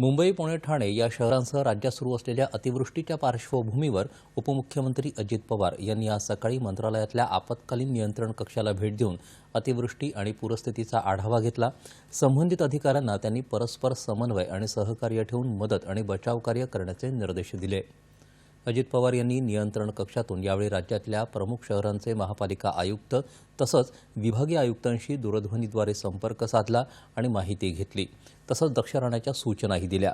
मुंबई पुणे ठाणे या शहरांसह राज्यात सुरू असलेल्या अतिवृष्टीच्या पार्श्वभूमीवर उपमुख्यमंत्री अजित पवार यांनी आज सकाळी मंत्रालयातल्या आपत्कालीन नियंत्रण कक्षाला भेट देऊन अतिवृष्टी आणि पूरस्थितीचा आढावा घेतला. संबंधित अधिकाऱ्यांना त्यांनी परस्पर समन्वय आणि सहकार्य ठेवून मदत आणि बचावकार्य करण्याचे निर्देश दिले. अजित पवार यांनी नियंत्रण कक्षातून यावेळी राज्यातल्या प्रमुख शहरांचे महापालिका आयुक्त तसंच विभागीय आयुक्तांशी दूरध्वनीद्वारे संपर्क साधला आणि माहिती घेतली. तसंच दक्ष राहण्याच्या सूचनाही दिल्या.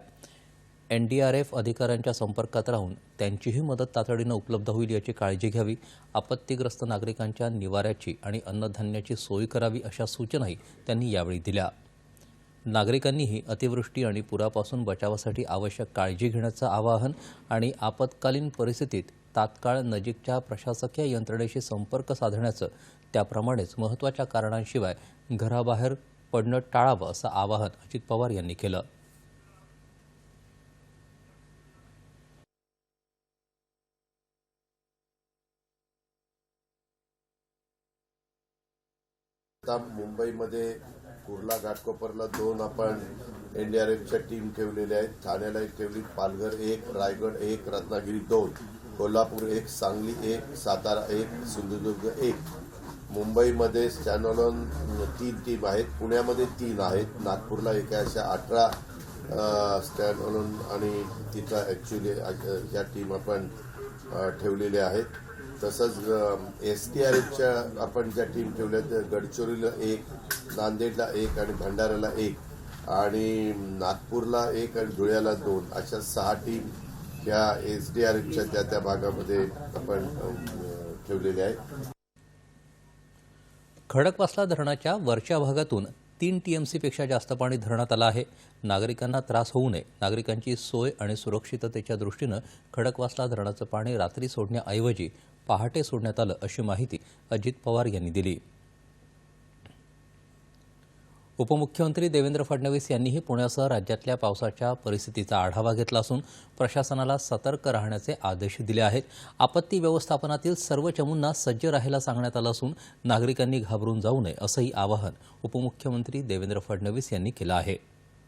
एनडीआरएफ अधिकाऱ्यांच्या संपर्कात राहून त्यांचीही मदत तातडीनं उपलब्ध होईल याची काळजी घ्यावी आपत्तीग्रस्त नागरिकांच्या निवाऱ्याची आणि अन्नधान्याची सोय करावी अशा सूचनाही त्यांनी यावेळी दिल्या. नागरिकांनीही अतिवृष्टी आणि पुरापासून बचावासाठी आवश्यक काळजी घेण्याचं आवाहन आणि आपत्कालीन परिस्थितीत तात्काळ नजीकच्या प्रशासकीय यंत्रणेशी संपर्क साधण्याचं त्याप्रमाणेच महत्त्वाच्या कारणांशिवाय घराबाहेर पडणं टाळावं असं आवाहन अजित पवार यांनी केलं. आता मुंबईमध्ये कुर्ला घाटकोपरला दोन आपण एनडीआरएफच्या टीम ठेवलेल्या आहेत. ठाण्याला एक ठेवली पालघर एक रायगड एक रत्नागिरी दोन कोल्हापूर एक सांगली एक सातारा एक सिंधुदुर्ग एक. मुंबईमध्ये स्टँडअलोन तीन टीम आहेत पुण्यामध्ये तीन आहेत नागपूरला एक आहे अशा अठरा स्टँड म्हणून आणि तिथं ॲक्च्युली या टीम आपण ठेवलेल्या आहेत. तसंच एस टी आर एफच्या आपण ज्या टीम ठेवल्या त्या गडचिरोलीला एक नांदेडला एक आणि भंडाऱ्याला एक आणि नागपूरला एक आणि धुळ्याला दोन. अशा सहा टीम या एस डी आर एफच्या त्या त्या भागामध्ये आपण ठेवलेल्या आहेत. खडकवासला धरणाच्या वरच्या भागातून तीन टीएमसीपेक्षा जास्त पाणी धरणात आलं आहे. नागरिकांना त्रास होऊ नये. नागरिकांची सोय आणि सुरक्षिततेच्या दृष्टीनं खडकवासला धरणाचं पाणी रात्री सोडण्याऐवजी पहाटे सोडण्यात आलं अशी माहिती अजित पवार यांनी दिली. उपमुख्यमंत्री देवेंद्र फडणवीस यांनीही पुण्यासह राज्यातल्या पावसाच्या परिस्थितीचा आढावा घेतला असून प्रशासनाला सतर्क राहण्याचे आदेश दिले आहेत. आपत्ती व्यवस्थापनातील सर्व चमूंना सज्ज राहायला सांगण्यात आलं असून नागरिकांनी घाबरून जाऊ नये असंही आवाहन उपमुख्यमंत्री देवेंद्र फडणवीस यांनी केलं आहे.